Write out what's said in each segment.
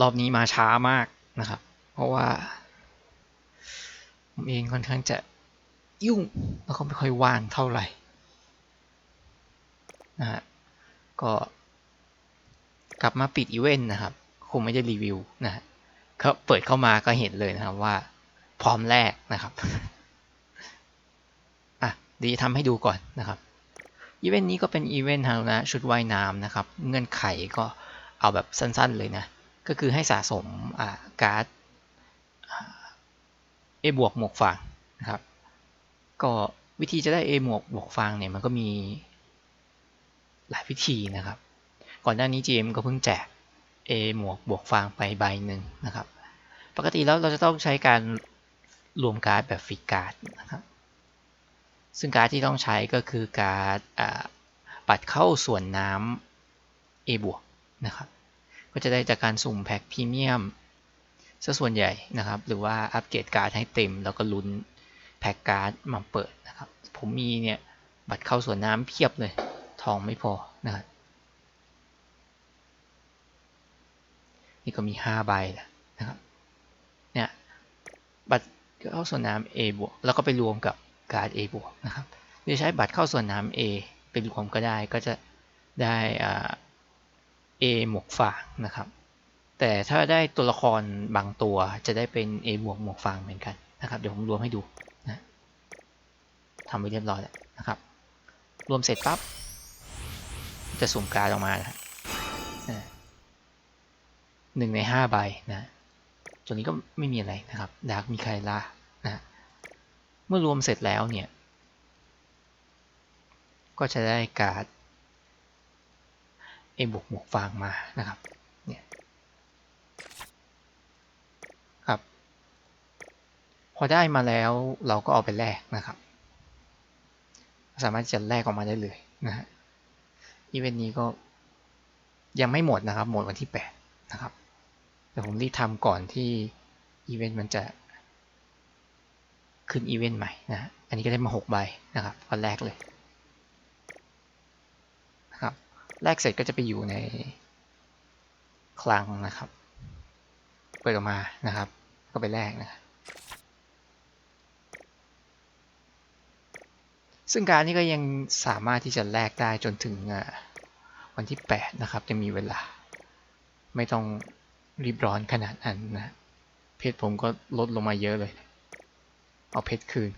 รอบนี้มาช้ามากนะครับ เพราะว่าผมเองค่อนข้างจะยุ่งแล้วก็ไม่ค่อยว่างเท่าไหร่นะฮะก็กลับมาปิดอีเวนต์นะครับ คงไม่ได้รีวิวนะฮะเขาเปิดเข้ามาก็เห็นเลยนะครับว่า พร้อมแรกนะครับอะดีทำให้ดูก่อนนะครับอีเวนต์นี้ก็เป็นอีเวนต์ฮารุนะชุดว่ายน้ำนะครับ เงื่อนไขก็เอาแบบสั้นๆเลยนะ ก็คือให้สะสมอ่าการ์ดเอบวกหมวกฟางนะครับ ก็วิธีจะได้ A หมวกบวกฟางเนี่ยมันก็มีหลายวิธีนะครับ ก่อนหน้านี้ GM ก็เพิ่งแจก A หมวกบวกฟางไปใบหนึ่งนะครับ ปกติแล้วเราจะต้องใช้การรวมการ์ดแบบฟิกการ์ดนะครับ ซึ่งการ์ดที่ต้องใช้ก็คือการ์ดปัดเข้าส่วนน้ำ A บวกนะครับ ก็จะได้จากการสุ่มแพ็คพรีเมียมซะส่วนใหญ่นะครับ หรือว่าอัปเกรดการ์ดให้เต็ม แล้วก็ลุ้นแพ็คการ์ดมาเปิดนะครับ ผมมีเนี่ยบัตรเข้าสวนน้ำเพียบเลย ทองไม่พอนะครับนี่ก็มี5ใบแล้วนะครับ เนี่ย บัตรเข้าส่วนน้ำ A บวก แล้วก็ไปรวมกับการ์ด A บวกนะครับหรือใช้บัตรเข้าส่วนน้ำ A ไปรวมก็ได้ ก็จะได้อ่า A หมวกฝางนะครับ แต่ถ้าได้ตัวละครบางตัวจะได้เป็น A บวกหมวกฟางเหมือนกันนะครับ เดี๋ยวผมรวมให้ดูนะทำไปเรียบร้อยแล้วนะครับ รวมเสร็จปั๊บจะสุ่มการออกมานะหนึ่งในห้าใบนะตัวนี้ก็ไม่มีอะไรนะครับดาร์กมีใครล่านะเมื่อรวมเสร็จแล้วเนี่ย ก็จะได้การ์ด A บวกหมวกฟางมานะครับเนี่ยครับ พอได้มาแล้วเราก็เอาไปแลกนะครับ สามารถจะแลกออกมาได้เลยนะฮะอีเวนต์นี้ก็ยังไม่หมดนะครับ หมดวันที่ 8 นะครับ แต่ผมรีบทำก่อนที่อีเวนต์มันจะขึ้นอีเวนต์ใหม่นะ อันนี้ก็ได้มา 6 ใบนะครับก็แลกเลยนะครับ แลกเสร็จก็จะไปอยู่ในคลังนะครับ เปิดออกมานะครับ ก็ไปแลกนะครับซึ่งการนี้ก็ยังสามารถที่จะแลกได้จนถึงวันที่ 8 นะครับจะมีเวลา ไม่ต้องรีบร้อนขนาดนั้นนะ เพชรผมก็ลดลงมาเยอะเลย เอาเพชรคืน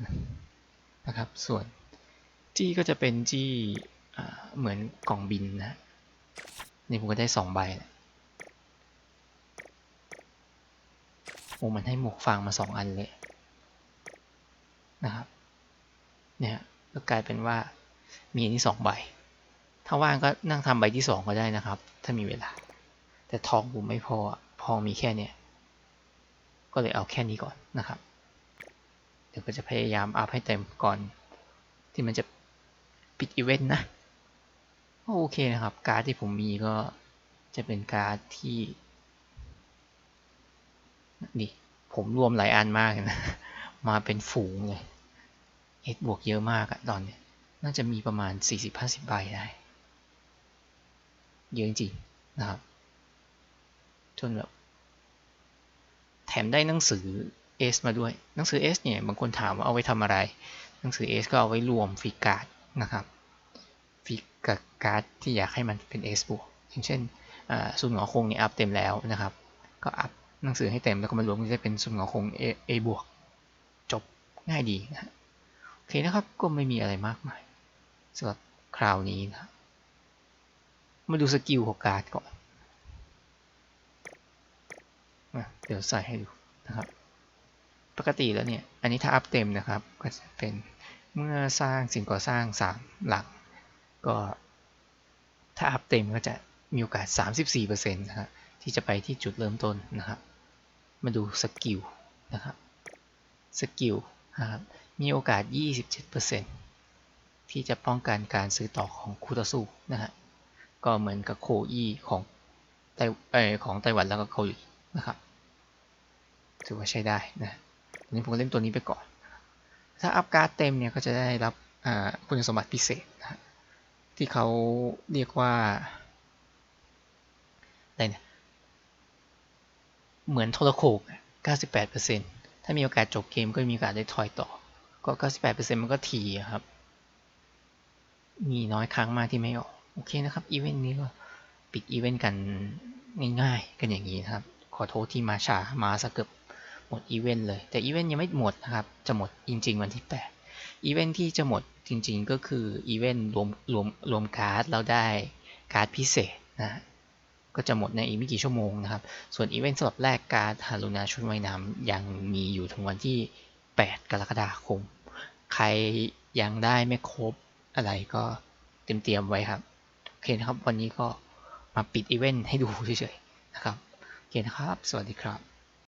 นะครับ ส่วนจี้ก็จะเป็นจี้ เหมือนกล่องบินนะ นี่ผมก็ได้สองใบนะโอ้มันให้หมวกฟางมาสองอันเลยนะครับ เนี่ยก็กลายเป็นว่ามีอันนี้สองใบ ถ้าว่างก็นั่งทำใบที่สองก็ได้นะครับ ถ้ามีเวลา แต่ทองผมไม่พอพอมีแค่เนี้ยก็เลยเอาแค่นี้ก่อนนะครับ เดี๋ยวก็จะพยายามอัพให้เต็มก่อนที่มันจะปิดอีเวนต์นะ โอเคนะครับ การ์ดที่ผมมีก็จะเป็นการ์ดที่นี่ผมรวมหลายอันมากนะ มาเป็นฝูงเลยเอสบวกเยอะมากอะตอนนี้น่าจะมีประมาณ 40-50 ใบได้ เยอะจริงนะครับจนแบบแถมได้หนังสือ S มาด้วย หนังสือ S เนี่ย บางคนถามว่าเอาไว้ทำอะไร หนังสือ S ก็เอาไว้รวมฟิกการ์ดนะครับ กับการ์ดที่อยากให้มันเป็น S บวกอย่างเช่นซุนหงอคงเนี่ยอัพเต็มแล้วนะครับ ก็อัพหนังสือให้เต็มแล้วก็มารวมกันจะเป็นซุนหงอคง A, A บวกจบง่ายดีนะโอเคนะครับก็ไม่มีอะไรมากมายสำหรับคราวนี้นะมาดูสกิลของการ์ดก่อนเดี๋ยวใส่ให้ดูนะครับ ปกติแล้วเนี่ย อันนี้ถ้าอัพเต็มนะครับ ก็จะเป็นเมื่อสร้างสิ่งก่อสร้าง 3 หลังก็ ถ้าอัพเต็มก็จะมีโอกาส 34%นะครับที่จะไปที่จุดเริ่มต้นนะครับ มาดูสกิลนะครับสกิลนะครับมีโอกาส 27%ที่จะป้องกันการซื้อต่อของคู่ต่อสู้นะฮะก็เหมือนกับโคอีของไต้ของไต้หวันแล้วก็เกาหลีนะครับถือว่าใช้ได้นะอันนี้ผมเล่นตัวนี้ไปก่อน ถ้าอัพการ์ดเต็มเนี่ยก็จะได้รับคุณสมบัติพิเศษนะ ที่เขาเรียกว่าอะไรเนี่ยเหมือนโทรโขก98%ถ้ามีโอกาสจบเกมก็มีโอกาสได้ทอยต่อ ก็ 98%มันก็ทีครับ มีน้อยครั้งมากที่ไม่ออก โอเคนะครับ อีเวนต์นี้ก็ปิดอีเวนต์กันง่ายๆ กันอย่างนี้นะครับ ขอโทษที่มาช้ามาสักเกือบหมดอีเวนต์เลย แต่อีเวนต์ยังไม่หมดนะครับ จะหมดจริงๆวันที่ 8 อีเวนต์ที่จะหมดจริงๆก็คืออีเวนต์รวมรวมรวมการ์ดเราได้การ์ดพิเศษนะก็จะหมดในอีกไม่กี่ชั่วโมงนะครับ ส่วนอีเวนต์สำหรับแรกการ์ดฮารุนาชุดว่ายน้ำยังมีอยู่ถึงวันที่ 8 กรกฎาคม ใครยังได้ไม่ครบอะไรก็เตรียมๆไว้ครับ โอเคนะครับ วันนี้ก็มาปิดอีเวนต์ให้ดูเฉยๆนะครับ โอเคนะครับ สวัสดีครับ